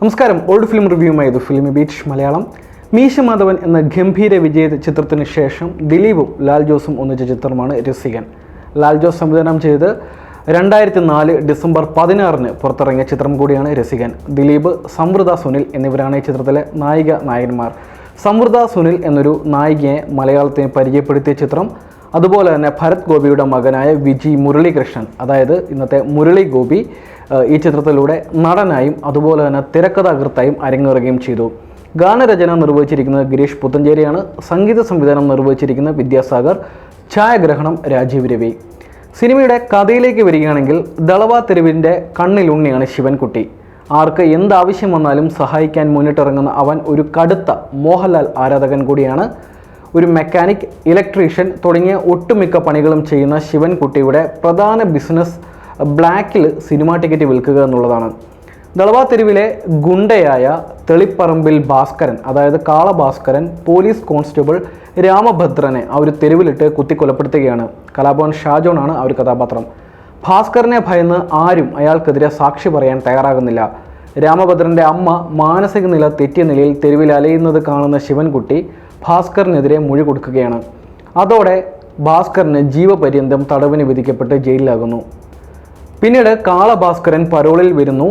നമസ്കാരം. Old film റിവ്യൂമായി ഇത് film beach Malayalam. മീശ മാധവൻ എന്ന ഗംഭീര വിജയ ചിത്രത്തിന് ശേഷം ദിലീപും ലാൽ ജോസും ഒന്നിച്ച ചിത്രമാണ് രസികൻ. ലാൽ ജോസ് സംവിധാനം ചെയ്ത് രണ്ടായിരത്തി നാല് ഡിസംബർ പതിനാറിന് പുറത്തിറങ്ങിയ ചിത്രം കൂടിയാണ് രസികൻ. ദിലീപ് സമൃദ്ധ സുനിൽ എന്നിവരാണ് ഈ ചിത്രത്തിലെ നായിക നായകന്മാർ. സമൃദ്ധ സുനിൽ എന്നൊരു നായികയെ മലയാളത്തിന് പരിചയപ്പെടുത്തിയ ചിത്രം. അതുപോലെ തന്നെ ഭരത് ഗോപിയുടെ മകനായ വിജി മുരളീകൃഷ്ണൻ അതായത് ഇന്നത്തെ മുരളി ഗോപി ഈ ചിത്രത്തിലൂടെ നടനായും അതുപോലെ തന്നെ തിരക്കഥാകൃത്തായും അരങ്ങേറുകയും ചെയ്തു. ഗാനരചന നിർവഹിച്ചിരിക്കുന്നത് ഗിരീഷ് പുത്തഞ്ചേരിയാണ്. സംഗീത സംവിധാനം നിർവഹിച്ചിരിക്കുന്ന വിദ്യാസാഗർ ഛായാഗ്രഹണം രാജീവ് രവി. സിനിമയുടെ കഥയിലേക്ക് വരികയാണെങ്കിൽ ദളവാ തെരുവിന്റെ കണ്ണിലുണ്ണിയാണ് ശിവൻകുട്ടി. ആർക്ക് എന്താവശ്യം വന്നാലും സഹായിക്കാൻ മുന്നിട്ടിറങ്ങുന്ന അവൻ ഒരു കടുത്ത മോഹൻലാൽ ആരാധകൻ കൂടിയാണ്. ഒരു മെക്കാനിക് ഇലക്ട്രീഷ്യൻ തുടങ്ങിയ ഒട്ടുമിക്ക പണികളും ചെയ്യുന്ന ശിവൻകുട്ടിയുടെ പ്രധാന ബിസിനസ് ബ്ലാക്കിൽ സിനിമ ടിക്കറ്റ് വിൽക്കുക എന്നുള്ളതാണ്. ദളവാ തെരുവിലെ ഗുണ്ടയായ തെളിപ്പറമ്പിൽ ഭാസ്കരൻ അതായത് കാളഭാസ്കരൻ പോലീസ് കോൺസ്റ്റബിൾ രാമഭദ്രനെ ആ ഒരു തെരുവിലിട്ട് കുത്തിക്കൊലപ്പെടുത്തുകയാണ്. കലാഭവൻ ഷാജോണാണ് ആ ഒരു കഥാപാത്രം. ഭാസ്കരനെ ഭയന്ന് ആരും അയാൾക്കെതിരെ സാക്ഷി പറയാൻ തയ്യാറാകുന്നില്ല. രാമഭദ്രന്റെ അമ്മ മാനസിക നില തെറ്റിയ നിലയിൽ തെരുവിൽ അലയുന്നത് കാണുന്ന ശിവൻകുട്ടി ഭാസ്കറിനെതിരെ മൊഴി കൊടുക്കുകയാണ്. അതോടെ ഭാസ്കറിന് ജീവപര്യന്തം തടവിന് വിധിക്കപ്പെട്ട് ജയിലിലാകുന്നു. പിന്നീട് കാളഭാസ്കരൻ പരോളിൽ വരുന്നു.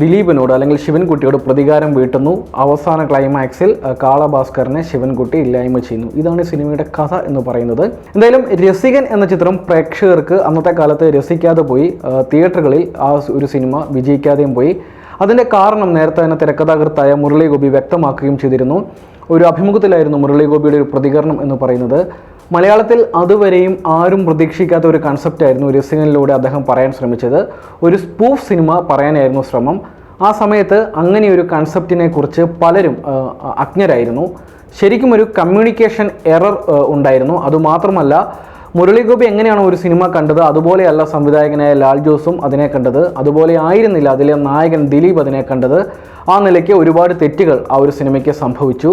ദിലീപിനോട് അല്ലെങ്കിൽ ശിവൻകുട്ടിയോട് പ്രതികാരം വീട്ടുന്നു. അവസാന ക്ലൈമാക്സിൽ കാളഭാസ്കറിനെ ശിവൻകുട്ടി ഇല്ലായ്മ ചെയ്യുന്നു. ഇതാണ് സിനിമയുടെ കഥ എന്ന് പറയുന്നത്. എന്തായാലും രസികൻ എന്ന ചിത്രം പ്രേക്ഷകർക്ക് അന്നത്തെ കാലത്ത് രസിക്കാതെ പോയി. തിയേറ്ററുകളിൽ ആ ഒരു സിനിമ വിജയിക്കാതെയും പോയി. അതിന്റെ കാരണം നേരത്തെ തന്നെ തിരക്കഥാകൃത്തായ മുരളി ഗോപി വ്യക്തമാക്കുകയും ചെയ്തിരുന്നു. ഒരു അഭിമുഖത്തിലായിരുന്നു മുരളി ഗോപിയുടെ ഒരു പ്രതികരണം എന്ന് പറയുന്നത്. മലയാളത്തിൽ അതുവരെയും ആരും പ്രതീക്ഷിക്കാത്ത ഒരു കൺസെപ്റ്റായിരുന്നു രസികനിലൂടെ അദ്ദേഹം പറയാൻ ശ്രമിച്ചത്. ഒരു സ്പൂഫ് സിനിമ പറയാനായിരുന്നു ശ്രമം. ആ സമയത്ത് അങ്ങനെ ഒരു കൺസെപ്റ്റിനെ കുറിച്ച് പലരും അജ്ഞരായിരുന്നു. ശരിക്കും ഒരു കമ്മ്യൂണിക്കേഷൻ എറർ ഉണ്ടായിരുന്നു. അതുമാത്രമല്ല മുരളീഗോപി എങ്ങനെയാണ് ഒരു സിനിമ കണ്ടത് അതുപോലെയല്ല സംവിധായകനായ ലാൽ ജോസും അതിനെ കണ്ടത് അതുപോലെ ആയിരുന്നില്ല അതിലെ നായകൻ ദിലീപ് അതിനെ കണ്ടത്. ആ നിലയ്ക്ക് ഒരുപാട് തെറ്റുകൾ ആ ഒരു സിനിമയ്ക്ക് സംഭവിച്ചു.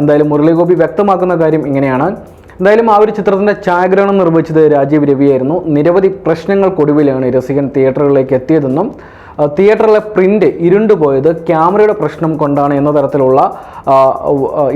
എന്തായാലും മുരളീഗോപി വ്യക്തമാക്കുന്ന കാര്യം ഇങ്ങനെയാണ്. എന്തായാലും ആ ഒരു ചിത്രത്തിന്റെ ഛായാഗ്രഹണം നിർവഹിച്ചത് രാജീവ് രവിയായിരുന്നു. നിരവധി പ്രശ്നങ്ങൾക്കൊടുവിലാണ് രസികൻ തിയേറ്ററുകളിലേക്ക് എത്തിയതെന്നും തിയേറ്ററിലെ പ്രിന്റ് ഇരുണ്ടുപോയത് ക്യാമറയുടെ പ്രശ്നം കൊണ്ടാണ് എന്ന തരത്തിലുള്ള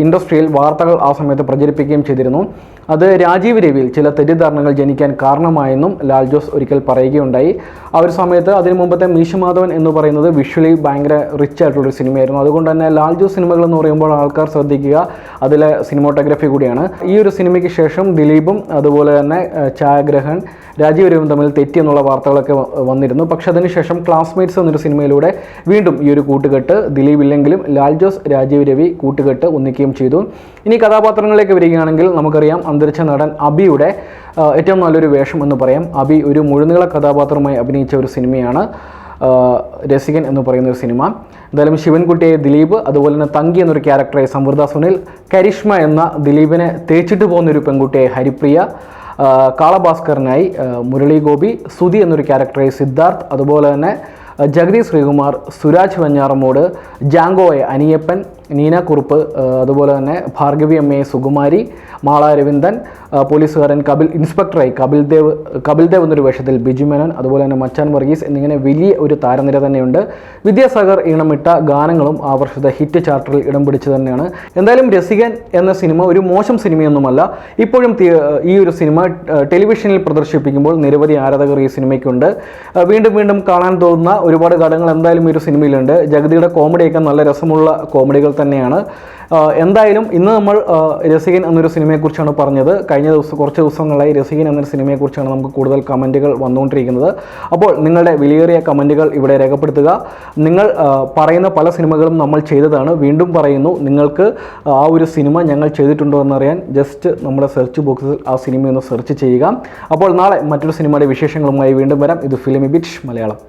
ഇൻഡസ്ട്രിയിൽ വാർത്തകൾ ആ സമയത്ത് പ്രചരിപ്പിക്കുകയും ചെയ്തിരുന്നു. അത് രാജീവ് രവിയിൽ ചില തെറ്റിദ്ധാരണകൾ ജനിക്കാൻ കാരണമായെന്നും ലാൽ ജോസ് ഒരിക്കൽ പറയുകയുണ്ടായി. ആ ഒരു സമയത്ത് അതിനു മുമ്പത്തെ മീശമാധവൻ എന്ന് പറയുന്നത് വിഷ്വലി ഭയങ്കര റിച്ച് ആയിട്ടുള്ളൊരു സിനിമയായിരുന്നു. അതുകൊണ്ട് തന്നെ ലാൽ ജോസ് സിനിമകൾ എന്ന് പറയുമ്പോൾ ആൾക്കാർ ശ്രദ്ധിക്കുക അതിലെ സിനിമോട്ടോഗ്രഫി കൂടിയാണ്. ഈ ഒരു സിനിമയ്ക്ക് ശേഷം ദിലീപും അതുപോലെ തന്നെ ഛായാഗ്രഹൻ രാജീവ് രവിയും തമ്മിൽ തെറ്റി എന്നുള്ള വാർത്തകളൊക്കെ വന്നിരുന്നു. പക്ഷേ അതിനുശേഷം ക്ലാസ്മേറ്റ്സ് എന്നൊരു സിനിമയിലൂടെ വീണ്ടും ഈ ഒരു കൂട്ടുകെട്ട് ദിലീപ് ഇല്ലെങ്കിലും ലാൽ ജോസ് രാജീവ് രവി കൂട്ടുകെട്ട് ഒന്നിക്കുകയും ചെയ്തു. ഇനി കഥാപാത്രങ്ങളിലേക്ക് വരികയാണെങ്കിൽ നമുക്കറിയാം അന്തരിച്ച നടൻ അബിയുടെ ഏറ്റവും നല്ലൊരു വേഷം എന്ന് പറയാം. അബി ഒരു മുഴുനീള കഥാപാത്രമായി അഭിനയിച്ച ഒരു സിനിമയാണ് രസികൻ എന്ന് പറയുന്ന ഒരു സിനിമ. എന്തായാലും ശിവൻകുട്ടിയെ ദിലീപ് അതുപോലെ തന്നെ തങ്കി എന്നൊരു ക്യാരക്ടറെ സമൃദ്ധ സുനിൽ കരിഷ്മ എന്ന ദിലീപിനെ തേച്ചിട്ട് പോകുന്ന ഒരു പെൺകുട്ടിയെ ഹരിപ്രിയ കാളഭാസ്കറിനായി മുരളി ഗോപി സുധി എന്നൊരു ക്യാരക്ടറെ സിദ്ധാർത്ഥ് അതുപോലെ തന്നെ ജഗതി ശ്രീകുമാർ സുരാജ് വഞ്ഞാറമോട് ജാങ്കോയെ അനിയപ്പൻ നീന കുറുപ്പ് അതുപോലെ തന്നെ ഭാർഗവി എം എ സുകുമാരി മാള രവിന്ദൻ പോലീസുകാരൻ കപിൽ ഇൻസ്പെക്ടറായി കപിൽ ദേവ് കപിൽ ദേവ് എന്നൊരു വേഷത്തിൽ ബിജു മേനോൻ അതുപോലെ തന്നെ മച്ചാൻ വർഗീസ് എന്നിങ്ങനെ വലിയ ഒരു താരനിര തന്നെയുണ്ട്. വിദ്യാസാഗർ ഈണമിട്ട ഗാനങ്ങളും ആ വർഷത്തെ ഹിറ്റ് ചാർട്ടറിൽ ഇടം പിടിച്ചു തന്നെയാണ്. എന്തായാലും രസികൻ എന്ന സിനിമ ഒരു മോശം സിനിമയൊന്നുമല്ല. ഇപ്പോഴും ഈ ഒരു സിനിമ ടെലിവിഷനിൽ പ്രദർശിപ്പിക്കുമ്പോൾ നിരവധി ആരാധകർ ഈ സിനിമയ്ക്കുണ്ട്. വീണ്ടും വീണ്ടും കാണാൻ തോന്നുന്ന ഒരുപാട് ഘടകങ്ങൾ എന്തായാലും ഈ ഒരു സിനിമയിലുണ്ട്. ജഗതിയുടെ കോമഡിയൊക്കെ നല്ല രസമുള്ള കോമഡികൾ തന്നെയാണ്. എന്തായാലും ഇന്ന് നമ്മൾ രസികൻ എന്നൊരു സിനിമയെക്കുറിച്ചാണ് പറഞ്ഞത്. കഴിഞ്ഞ ദിവസം കുറച്ച് ദിവസങ്ങളായി രസികൻ എന്നൊരു സിനിമയെക്കുറിച്ചാണ് നമുക്ക് കൂടുതൽ കമന്റുകൾ വന്നുകൊണ്ടിരിക്കുന്നത്. അപ്പോൾ നിങ്ങളുടെ വിലയേറിയ കമന്റുകൾ ഇവിടെ രേഖപ്പെടുത്തുക. നിങ്ങൾ പറയുന്ന പല സിനിമകളും നമ്മൾ ചെയ്തതാണ്. വീണ്ടും പറയുന്നു നിങ്ങൾക്ക് ആ ഒരു സിനിമ ഞങ്ങൾ ചെയ്തിട്ടുണ്ടോ എന്നറിയാൻ ജസ്റ്റ് നമ്മുടെ സെർച്ച് ബോക്സിൽ ആ സിനിമ ഒന്ന് സെർച്ച് ചെയ്യുക. അപ്പോൾ നാളെ മറ്റൊരു സിനിമയുടെ വിശേഷങ്ങളുമായി വീണ്ടും വരാം. ഇത് ഫിലിമി ബിറ്റ് മലയാളം.